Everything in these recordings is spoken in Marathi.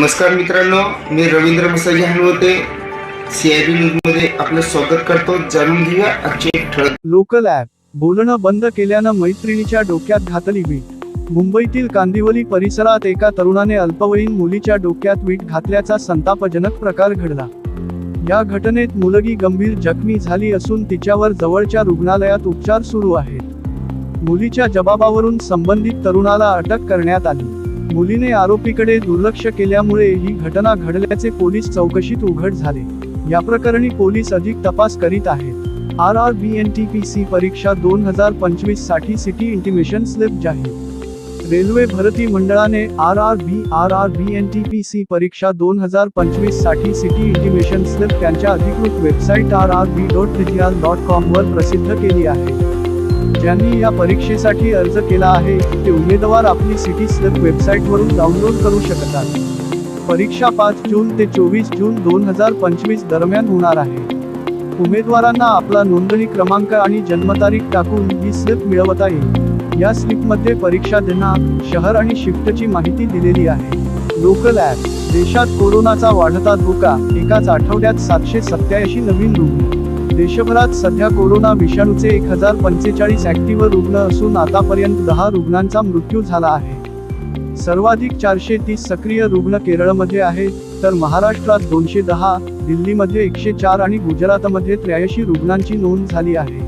नमस्कार मित्रांनो मी रवींद्र मसाजी हनुवते सी न्यूजमध्ये आपलं स्वागत करतो. जाणून घेऊया आजचे ठळक लोकल ॲप. बोलणं बंद केल्यानं मैत्रिणीच्या डोक्यात घातली वीट. मुंबईतील कांदिवली परिसरात एका तरुणाने अल्पवयीन मुलीच्या डोक्यात वीट घातल्याचा संतापजनक प्रकार घडला. या घटनेत मुलगी गंभीर जखमी झाली असून तिच्यावर जवळच्या रुग्णालयात उपचार सुरू आहेत. मुलीच्या जबाबावरून संबंधित तरुणाला अटक करण्यात आली. मुलीने आरोपीकडे दुर्लक्ष केल्यामुळे ही घटना घडल्याचे पोलीस चौकशीत उघड झाले. या प्रकरणी पोलीस अधिक तपास करीत आहेत. R R B N T P C परीक्षा दोन हजार पंचवीससाठी सिटी इंटिमेशन स्लिप जाहीर. रेल्वे भरती मंडळाने R R B R R B N T P C परीक्षा दोन हजार पंचवीससाठी सिटी इंटिमेशन स्लिप त्यांच्या अधिकृत website R R B dot dot com वर प्रसिद्ध केली आहे. ज्यांनी या परीक्षेसाठी अर्ज केला आहे ते उमेदवार आपली सिटी स्लिप वेबसाईटवरून डाउनलोड करू शकतात. परीक्षा पाच जून ते चोवीस जून दोन हजार पंचवीस दरम्यान होणार आहे. उमेदवारांना आपला नोंदणी क्रमांक आणि जन्मतारीख टाकून ही स्लिप मिळवता येईल. या स्लिपमध्ये परीक्षा दिनांक शहर आणि शिफ्टची माहिती दिलेली आहे. लोकल ॲप देशात कोरोनाचा वाढता धोका एकाच आठवड्यात सातशे सत्याऐंशी नवीन रुग्ण. देशभरात सध्या कोरोना विषाणूचे एक हजार पंचेचाळीस ऍक्टिव्ह रुग्ण असून आतापर्यंत दहा रुग्णांचा मृत्यू झाला आहे. सर्वाधिक चारशे तीस सक्रिय रुग्ण केरळमध्ये आहेत तर महाराष्ट्रात दोनशे दहा दिल्लीमध्ये एकशे चार आणि गुजरातमध्ये त्र्याऐंशी रुग्णांची नोंद झाली आहे.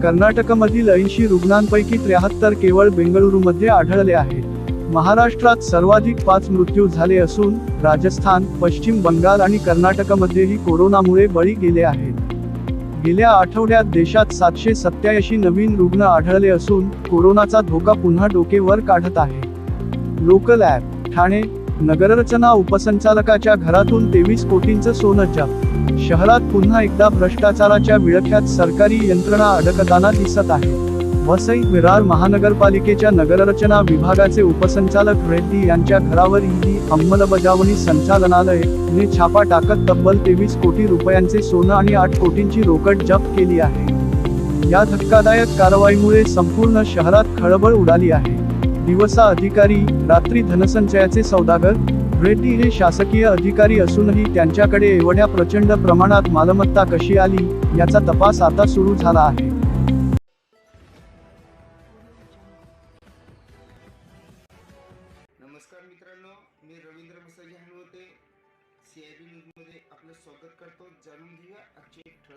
कर्नाटकमधील ऐंशी रुग्णांपैकी त्र्याहत्तर केवळ बेंगळुरूमध्ये आढळले आहेत. महाराष्ट्रात सर्वाधिक पाच मृत्यू झाले असून राजस्थान पश्चिम बंगाल आणि कर्नाटकमध्येही कोरोनामुळे बळी गेले आहेत. गेल्या आठवड्यात देशात सातशे सत्याऐंशी नवीन रुग्ण आढळले असून कोरोनाचा धोका पुन्हा डोकेवर काढत आहे. लोकल ॲप ठाणे नगररचना उपसंचालकाच्या घरातून तेवीस कोटींचं सोनं जप. शहरात पुन्हा एकदा भ्रष्टाचाराच्या विळख्यात सरकारी यंत्रणा अडकताना दिसत आहे. वसई विरार महानगरपालिकेच्या नगररचना विभागाचे उपसंचालक रेड्डी यांच्या घरावर ईडी अंमलबजावणी संचालनालय ने छापा टाकत तब्बल तेवीस कोटी रुपयांचे सोनं आणि आठ कोटींची रोकड जप्त केली आहे. या धक्कादायक कारवाईमुळे संपूर्ण शहरात खळबळ उडाली आहे. दिवसा अधिकारी रात्री धनसंचयाचे सौदागर रेड्डी हे शासकीय अधिकारी असूनही त्यांच्याकडे एवढ्या प्रचंड प्रमाणात मालमत्ता कशी आली याचा तपास आता सुरू झाला आहे. मित्रांनो मी रवींद्र मसाजी हलवते सी न्यूजमध्ये आपलं स्वागत करतो. जाणून घेऊया आजचे ठळक